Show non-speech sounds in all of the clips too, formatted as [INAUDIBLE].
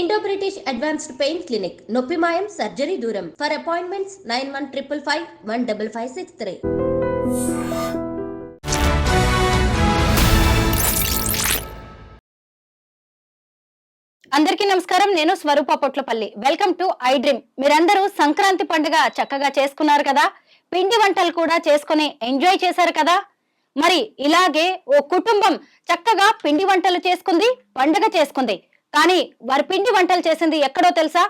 Indo British advanced pain clinic నొప్పి మాయం surgery దూరం for appointments nine one triple five one double five six three అందరికీ నమస్కారం. నేను Swaroopa Potlapalli. Welcome to I dream మీరందరూ సంక్రాంతి పండుగ చక్కగా చేసుకున్నారు కదా? పిండి వంటలు కూడా చేసుకుని ఎంజాయ్ చేశారు కదా? మరి ఇలాగే ఓ కుటుంబం చక్కగా పిండి వంటలు చేసుకుంది పండుగ చేసుకుంది. కానీ వారి పిండి వంటలు చేసింది ఎక్కడో తెలుసా?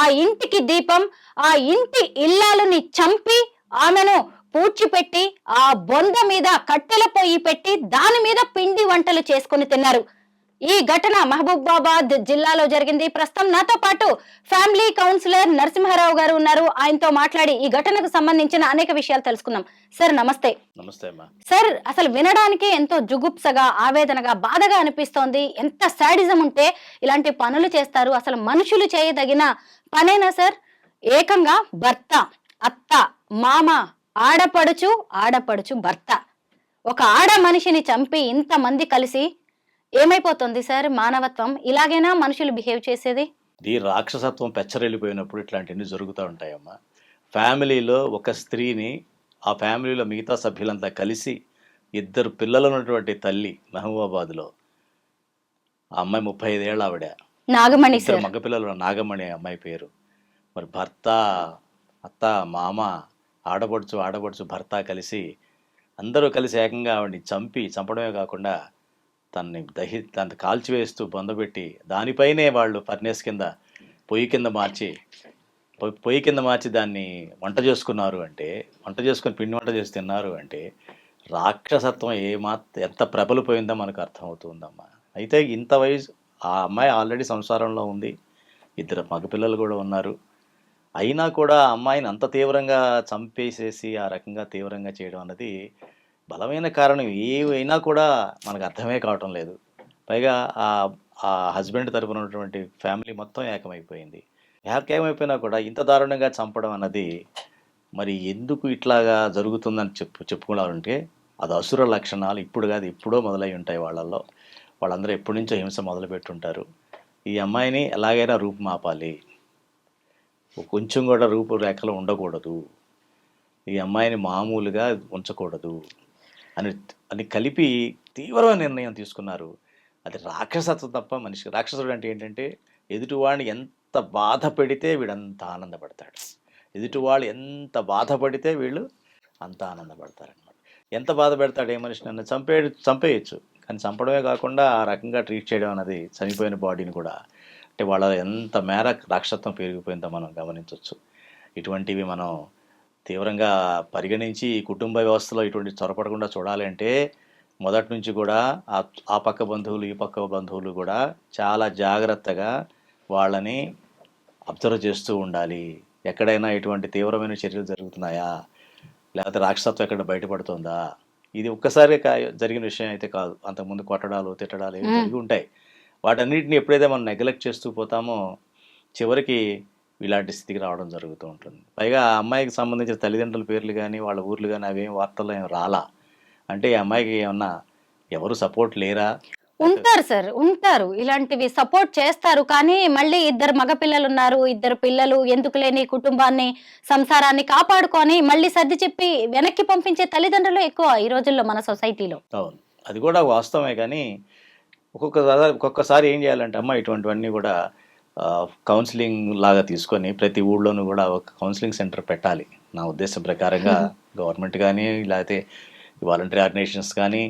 ఆ ఇంటికి దీపం ఆ ఇంటి ఇల్లాలుని చంపి ఆమెను పూడ్చిపెట్టి ఆ బొంద మీద కట్టెల పొయ్యి పెట్టి దాని మీద పిండి వంటలు చేసుకుని తిన్నారు. ఈ ఘటన మహబూబాబాద్ జిల్లాలో జరిగింది. ప్రస్తుతం నాతో పాటు ఫ్యామిలీ కౌన్సిలర్ నరసింహారావు గారు ఉన్నారు. ఆయనతో మాట్లాడి ఈ ఘటనకు సంబంధించిన అనేక విషయాలు తెలుసుకుందాం. సార్ నమస్తే. నమస్తే అమ్మా. సార్ అసలు వినడానికి ఎంతో జుగుప్సగా ఆవేదనగా బాధగా అనిపిస్తోంది. ఎంత శాడిజం ఉంటే ఇలాంటి పనులు చేస్తారు. అసలు మనుషులు చేయదగిన పనేనా సార్? ఏకంగా భర్త అత్త మామ ఆడపడుచు ఆడపడుచు భర్త. ఒక ఆడ మనిషిని చంపి ఇంతమంది కలిసి ఏమైపోతుంది సార్ మానవత్వం? ఇలాగైనా మనుషులు బిహేవ్ చేసేది? ఈ రాక్షసత్వం పెచ్చరెళ్ళిపోయినప్పుడు ఇట్లాంటివన్నీ జరుగుతూ ఉంటాయమ్మా. ఫ్యామిలీలో ఒక స్త్రీని ఆ ఫ్యామిలీలో మిగతా సభ్యులంతా కలిసి ఇద్దరు పిల్లలు ఉన్నటువంటి తల్లి మహబూబాబాద్లో. ఆ అమ్మాయి ముప్పై ఐదేళ్ళ ఆవిడ నాగమణి ఇద్దరు మగపిల్లలు నాగమణి అమ్మాయి పేరు. మరి భర్త అత్త మామ ఆడపడుచు ఆడపడుచు భర్త కలిసి అందరూ కలిసి ఏకంగా ఆవిడని చంపి చంపడమే కాకుండా తనని దహి తన కాల్చివేస్తూ బొందబెట్టి దానిపైనే వాళ్ళు ఫర్నేస్ కింద పొయ్యి కింద మార్చి పొయ్యి- పొయ్యి కింద మార్చి దాన్ని వంట చేసుకున్నారు అంటే వంట చేసుకొని పిండి వంట చేసి తిన్నారు అంటే రాక్షసత్వం ఏ ఎంత ప్రబలిపోయిందో మనకు అర్థమవుతుందమ్మా. అయితే ఇంత వయసు ఆ అమ్మాయి ఆల్రెడీ సంసారంలో ఉంది ఇద్దరు మగపిల్లలు కూడా ఉన్నారు. అయినా కూడా ఆ అమ్మాయిని అంత తీవ్రంగా చంపేసేసి ఆ రకంగా తీవ్రంగా చేయడం అన్నది బలమైన కారణం. ఏవైనా కూడా మనకు అర్థమే కావటం లేదు. పైగా ఆ ఆ హస్బెండ్ తరపున ఉన్నటువంటి ఫ్యామిలీ మొత్తం ఏకమైపోయింది. ఏమైపోయినా కూడా ఇంత దారుణంగా చంపడం అన్నది మరి ఎందుకు ఇట్లాగా జరుగుతుందని చెప్పు చెప్పుకున్నారంటే అది అసుర లక్షణాలు ఇప్పుడు కాదు ఇప్పుడో మొదలై ఉంటాయి వాళ్ళల్లో. వాళ్ళందరూ ఎప్పటి నుంచో హింస మొదలుపెట్టుంటారు ఈ అమ్మాయిని ఎలాగైనా రూపుమాపాలి. కొంచెం కూడా రూపురేఖలు ఉండకూడదు. ఈ అమ్మాయిని మామూలుగా ఉంచకూడదు అని అని కలిపి తీవ్రమైన నిర్ణయం తీసుకున్నారు. అది రాక్షసత్వం తప్ప మనిషి రాక్షసుడు అంటే ఏంటంటే ఎదుటివాడిని ఎంత బాధ పెడితే వీడంత ఆనందపడతాడు. ఎదుటివాళ్ళు ఎంత బాధపడితే వీళ్ళు అంత ఆనందపడతారనమాట ఎంత బాధ పెడతాడు ఏ మనిషి? నన్ను చంపే చంపేయచ్చు. కానీ చంపడమే కాకుండా ఆ రకంగా ట్రీట్ చేయడం అనేది చనిపోయిన బాడీని కూడా అంటే వాళ్ళ ఎంత మేర రాక్షత్వం పెరిగిపోయిందో మనం గమనించవచ్చు ఇటువంటివి మనం తీవ్రంగా పరిగణించి ఈ కుటుంబ వ్యవస్థలో ఇటువంటి చొరపడకుండా చూడాలి అంటే మొదటి నుంచి కూడా ఆ ఆ పక్క బంధువులు ఈ పక్క బంధువులు కూడా చాలా జాగ్రత్తగా వాళ్ళని అబ్జర్వ్ చేస్తూ ఉండాలి. ఎక్కడైనా ఇటువంటి తీవ్రమైన చర్యలు జరుగుతున్నాయా? లేకపోతే రాక్షసత్వం ఎక్కడ బయటపడుతుందా? ఇది ఒక్కసారి జరిగిన విషయం అయితే కాదు. అంతకుముందు కొట్టడాలు తిట్టడాలు మ్మ్. జరిగి ఉంటాయి. వాటన్నిటిని ఎప్పుడైతే మనం నెగ్లెక్ట్ చేస్తూ పోతామో చివరికి ఇలాంటి స్థితికి రావడం జరుగుతూ ఉంటుంది. పైగా ఆ అమ్మాయికి సంబంధించిన తల్లిదండ్రుల పేర్లు కానీ వాళ్ళ ఊర్లు కానీ అవేం వార్తల్లో ఏం రాలా. అంటే ఈ అమ్మాయికి ఏమన్నా ఎవరు సపోర్ట్ లేరా? ఉంటారు సార్ ఉంటారు. ఇలాంటివి సపోర్ట్ చేస్తారు. కానీ మళ్ళీ ఇద్దరు మగపిల్లలు ఉన్నారు ఇద్దరు పిల్లలు ఎందుకు లేని కుటుంబాన్ని సంసారాన్ని కాపాడుకొని మళ్ళీ సర్ది చెప్పి వెనక్కి పంపించే తల్లిదండ్రులు ఎక్కువ ఈ రోజుల్లో మన సొసైటీలో. అవును. అది కూడా వాస్తవమే కానీ ఒక్కొక్కసారి ఒక్కొక్కసారి ఏం చేయాలంటే అమ్మ ఇటువంటివన్నీ కూడా కౌన్సిలింగ్ లాగా తీసుకొని ప్రతి ఊళ్ళోనూ కూడా ఒక కౌన్సిలింగ్ సెంటర్ పెట్టాలి. నా ఉద్దేశం ప్రకారంగా [LAUGHS] గవర్నమెంట్ కానీ లేకపోతే వాలంటరీ ఆర్గనైజేషన్స్ కానీ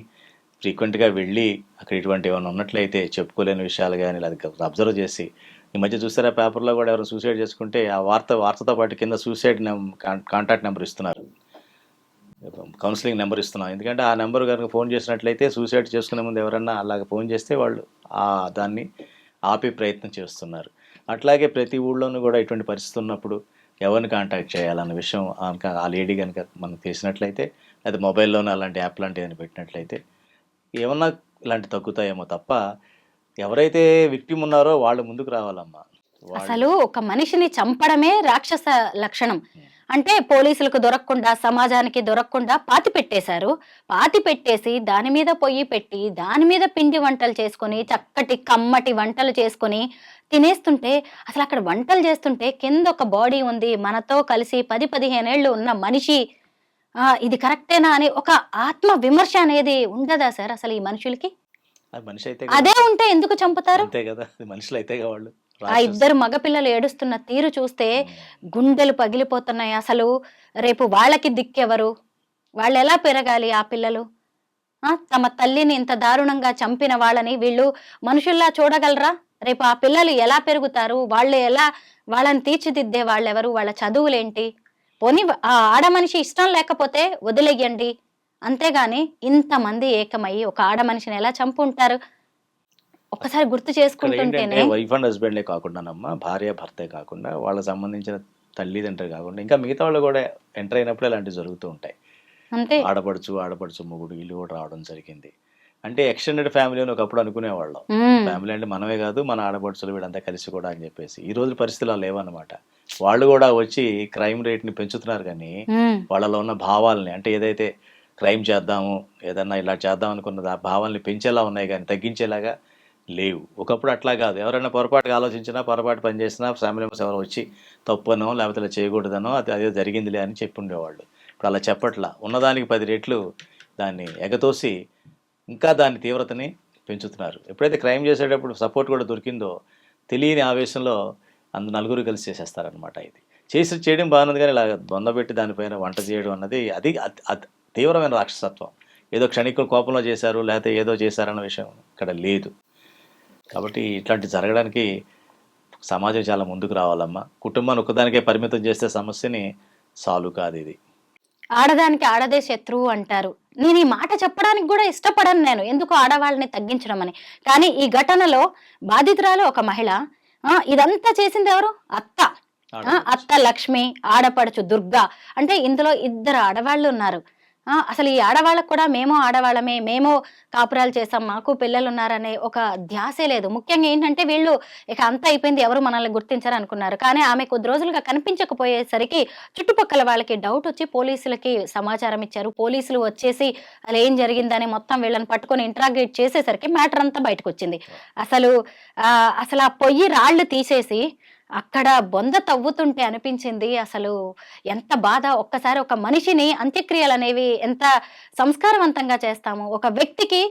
ఫ్రీక్వెంట్గా వెళ్ళి అక్కడ ఇటువంటి ఏమైనా ఉన్నట్లయితే చెప్పుకోలేని విషయాలు కానీ లేదా అబ్జర్వ్ చేసి ఈ మధ్య చూసారా పేపర్లో కూడా ఎవరు సూసైడ్ చేసుకుంటే ఆ వార్త వార్తతో పాటు కింద సూసైడ్ కాంటాక్ట్ నెంబర్ ఇస్తున్నారు. కౌన్సిలింగ్ నెంబర్ ఇస్తున్నాం. ఎందుకంటే ఆ నెంబర్ కనుక ఫోన్ చేసినట్లయితే సూసైడ్ చేసుకునే ముందు ఎవరన్నా అలాగ ఫోన్ చేస్తే వాళ్ళు ఆ దాన్ని ఆపే ప్రయత్నం చేస్తున్నారు. అట్లాగే ప్రతి ఊళ్ళోనూ కూడా ఇటువంటి పరిస్థితి ఉన్నప్పుడు ఎవరిని కాంటాక్ట్ చేయాలన్న విషయం ఆ- లేడీ కనుక మనం తెలిసినట్లయితే లేదా మొబైల్లోనే అలాంటి యాప్ లాంటివి ఏదైనా పెట్టినట్లయితే ఏమన్నా ఇలాంటి తగ్గుతాయేమో తప్ప ఎవరైతే విక్టిమ్ ఉన్నారో వాళ్ళు ముందుకు రావాలమ్మా. అసలు ఒక మనిషిని చంపడమే రాక్షస లక్షణం. అంటే పోలీసులకు దొరకకుండా సమాజానికి దొరకకుండా పాతి పెట్టేశారు. పాతి పెట్టేసి దాని మీద పొయ్యి పెట్టి దాని మీద పిండి వంటలు చేసుకొని చక్కటి కమ్మటి వంటలు చేసుకొని తినేస్తుంటే అసలు అక్కడ వంటలు చేస్తుంటే కింద ఒక బాడీ ఉంది. మనతో కలిసి పది పదిహేనేళ్ళు ఉన్న మనిషి ఆ, ఇది కరెక్టేనా అని ఒక ఆత్మ విమర్శ అనేది ఉండదా సార్ అసలు ఈ మనుషులకి? అది మనిషి అయితే అదే కదా. ఉంటే ఎందుకు చంపుతారు? అంతే కదా. అది మనుషులు అయితే వాళ్ళు. ఆ ఇద్దరు మగపిల్లలు ఏడుస్తున్న తీరు చూస్తే గుండెలు పగిలిపోతున్నాయి అసలు. రేపు వాళ్ళకి దిక్కెవరు? వాళ్ళు ఎలా పెరగాలి ఆ పిల్లలు? ఆ, తమ తల్లిని ఇంత దారుణంగా చంపిన వాళ్ళని వీళ్ళు మనుషుల్లా చూడగలరా? రేపు ఆ పిల్లలు ఎలా పెరుగుతారు? వాళ్ళు ఎలా వాళ్ళని తీర్చిదిద్దే వాళ్ళెవరు? వాళ్ళ చదువులేంటి? పోనీ ఆ ఆడ మనిషి ఇష్టం లేకపోతే వదిలేయండి. అంతేగాని ఇంతమంది ఏకమయ్యి ఒక ఆడ మనిషిని ఎలా చంపుంటారు? ఒక్కసారి గుర్తు చేసుకుంటుంటేనే. వైఫ్ అండ్ హస్బెండే కాకుండానమ్మా భార్య భర్తే కాకుండా వాళ్ళకి సంబంధించిన తల్లిదండ్రులు కాకుండా ఇంకా మిగతా వాళ్ళు కూడా ఎంటర్ అయినప్పుడు ఇలాంటివి జరుగుతూ ఉంటాయి. అంతే. ఆడపడుచు ఆడపడుచు మొగుడు వీళ్ళు కూడా రావడం జరిగింది. అంటే ఎక్స్టెండెడ్ ఫ్యామిలీ అని ఒకప్పుడు అనుకునేవాళ్ళం. ఫ్యామిలీ అంటే మనమే కాదు మన ఆడపడుచులు వీళ్ళంతా కలిసి కూడా అని చెప్పేసి. ఈ రోజు పరిస్థితులు లేవన్నమాట. వాళ్ళు కూడా వచ్చి క్రైమ్ రేట్ని పెంచుతున్నారు కానీ. వాళ్ళలో ఉన్న భావాల్ని అంటే ఏదైతే క్రైమ్ చేద్దాము ఏదన్నా ఇలా చేద్దాం అనుకున్న ఆ భావాల్ని పెంచేలా ఉన్నాయి కానీ తగ్గించేలాగా లేవు. ఒకప్పుడు అట్లా కాదు. ఎవరైనా పొరపాటుగా ఆలోచించినా పొరపాటు పని చేసినా ఫ్యామిలీ మెంబర్స్ ఎవరు వచ్చి తప్పనో లేకపోతే ఇలా చేయకూడదనో అది అదే జరిగిందిలే అని చెప్పి ఉండేవాళ్ళు. ఇప్పుడు అలా చెప్పట్లా. ఉన్నదానికి పది రెట్లు దాన్ని ఎగతోసి ఇంకా దాని తీవ్రతని పెంచుతున్నారు. ఎప్పుడైతే క్రైమ్ చేసేటప్పుడు సపోర్ట్ కూడా దొరికిందో తెలియని ఆవేశంలో అందు నలుగురు కలిసి చేసేస్తారనమాట ఇది. చేసి చేయడం బాగున్నది కానీ ఇలా బొందబెట్టి దానిపైన వంట చేయడం అన్నది అది తీవ్రమైన రాక్షసత్వం. ఏదో క్షణిక కోపంలో చేశారు లేకపోతే ఏదో చేశారన్న విషయం ఇక్కడ లేదు. కాబట్టి ఇట్లాంటి జరగడానికి సమాజం చాలా ముందుకు రావాలమ్మా. కుటుంబాన్ని ఒకదానికే పరిమితం చేస్తే సమస్యని సాల్వ్ కాదు ఇది. ఆడదానికి ఆడదే శత్రువు అంటారు. నేను ఈ మాట చెప్పడానికి కూడా ఇష్టపడను నేను. ఎందుకు ఆడవాళ్ళని తగ్గించడం అని కానీ ఈ ఘటనలో బాధితురాలు ఒక మహిళ ఆ, ఇదంతా చేసింది ఎవరు? అత్త. ఆ, అత్త లక్ష్మి ఆడపడుచు దుర్గా. అంటే ఇందులో ఇద్దరు ఆడవాళ్ళు ఉన్నారు. అసలు ఈ ఆడవాళ్ళకు కూడా మేము ఆడవాళ్ళమే మేము కాపురాలు చేసాం మాకు పిల్లలు ఉన్నారనే ఒక ధ్యాసే లేదు. ముఖ్యంగా ఏంటంటే వీళ్ళు ఇక అంతా అయిపోయింది ఎవరు మనల్ని గుర్తించారు అనుకున్నారు కానీ ఆమె కొద్ది రోజులుగా కనిపించకపోయేసరికి చుట్టుపక్కల వాళ్ళకి డౌట్ వచ్చి పోలీసులకి సమాచారం ఇచ్చారు. పోలీసులు వచ్చేసి అలా ఏం జరిగిందని మొత్తం వీళ్ళని పట్టుకొని ఇంట్రాగేట్ చేసేసరికి మ్యాటర్ అంతా బయటకు వచ్చింది అసలు అసలు ఆ పొయ్యి రాళ్ళు తీసేసి అక్కడ బొంద తవ్వుతుంటే అనిపించింది అసలు ఎంత బాధ. ఒక్కసారి ఒక మనిషిని అంత్యక్రియలు అనేవి ఎంత సంస్కారవంతంగా చేస్తాము. ఒక వ్యక్తికి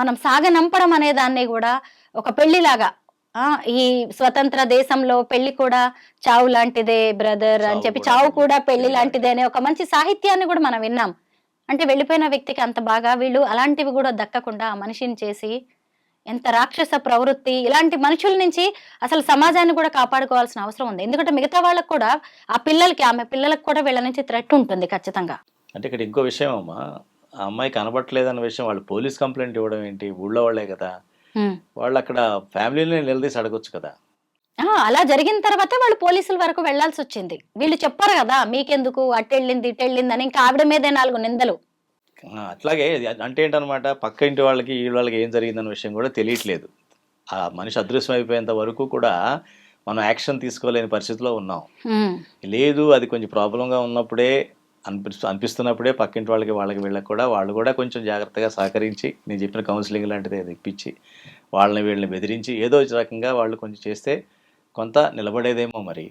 మనం సాగనంపడం అనే దాన్ని కూడా ఒక పెళ్ళిలాగా ఆ ఈ స్వతంత్ర దేశంలో పెళ్ళి కూడా చావు లాంటిదే బ్రదర్ అని చెప్పి చావు. కూడా పెళ్ళి పెళ్ళి లాంటిదే. అనే ఒక మంచి సాహిత్యాన్ని కూడా మనం విన్నాం. అంటే వెళ్ళిపోయిన వ్యక్తికి అంత బాగా వీళ్ళు అలాంటివి కూడా దక్కకుండా ఆ మనిషిని చేసి ఎంత రాక్షస ప్రవృత్తి ఇలాంటి మనుషుల నుంచి అసలు సమాజాన్ని కూడా కాపాడుకోవాల్సిన అవసరం ఉంది. ఎందుకంటే మిగతా వాళ్ళకు కూడా ఆ పిల్లలకి ఆమె పిల్లలకు కూడా వీళ్ళ నుంచి థ్రెట్ ఉంటుంది ఖచ్చితంగా. అంటే ఇక్కడ ఇంకో విషయం అమ్మా ఆ అమ్మాయి కనబట్టలేదన్న విషయం వాళ్ళు పోలీస్ కంప్లైంట్ ఇవ్వడం ఏంటి? ఊళ్ళో వాళ్ళే కదా. వాళ్ళు అక్కడ ఫ్యామిలీని నిలదీసి అడగొచ్చు కదా. అలా జరిగిన తర్వాతే వాళ్ళు పోలీసుల వరకు వెళ్ళాల్సి వచ్చింది. వీళ్ళు చెప్పారు కదా మీకెందుకు? అట్టెళ్ళింది ఇటెళ్ళింది అని ఇంకా ఆవిడ మీదే నాలుగు నిందలు. అట్లాగే అంటే ఏంటనమాట పక్క ఇంటి వాళ్ళకి ఈ వాళ్ళకి ఏం జరిగిందన్న విషయం కూడా తెలియట్లేదు. ఆ మనిషి అదృశ్యం అయిపోయేంత వరకు కూడా మనం యాక్షన్ తీసుకోలేని పరిస్థితిలో ఉన్నాం. లేదు అది కొంచెం ప్రాబ్లంగా ఉన్నప్పుడే అనిపిస్తు అనిపిస్తున్నప్పుడే పక్కింటి వాళ్ళకి వాళ్ళకి వీళ్ళకి కూడా వాళ్ళు కూడా కొంచెం జాగ్రత్తగా సహకరించి నేను చెప్పిన కౌన్సిలింగ్ లాంటిది ఇప్పించి వాళ్ళని వీళ్ళని బెదిరించి ఏదో రకంగా వాళ్ళు కొంచెం చేస్తే కొంత నిలబడేదేమో మరి.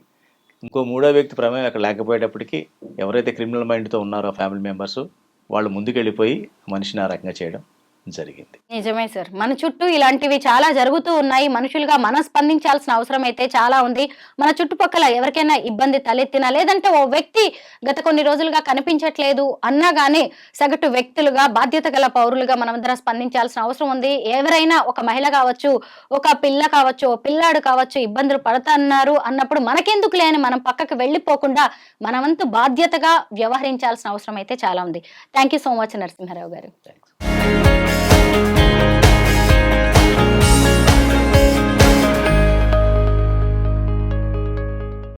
ఇంకో మూడో వ్యక్తి ప్రమేయం అక్కడ లేకపోయేటప్పటికి ఎవరైతే క్రిమినల్ మైండ్తో ఉన్నారో ఫ్యామిలీ మెంబర్స్ వాళ్ళు ముందుకెళ్ళిపోయి మనిషిని ఆ రకంగా చేయడం. జరిగింది. నిజమే సార్. మన చుట్టూ ఇలాంటివి చాలా జరుగుతూ ఉన్నాయి. మనుషులుగా మనం స్పందించాల్సిన అవసరం అయితే చాలా ఉంది. మన చుట్టుపక్కల ఎవరికైనా ఇబ్బంది తలెత్తినా లేదంటే ఓ వ్యక్తి గత కొన్ని రోజులుగా కనిపించట్లేదు అన్నా గానీ సగటు వ్యక్తులుగా బాధ్యత గల పౌరులుగా మనమందరం స్పందించాల్సిన అవసరం ఉంది. ఎవరైనా ఒక మహిళ కావచ్చు ఒక పిల్ల కావచ్చు ఓ పిల్లాడు కావచ్చు ఇబ్బందులు పడుతున్నారు అన్నప్పుడు మనకెందుకు లేని మనం పక్కకు వెళ్ళిపోకుండా మనవంతు బాధ్యతగా వ్యవహరించాల్సిన అవసరం అయితే చాలా ఉంది. Thank you so much Narasimharao గారు.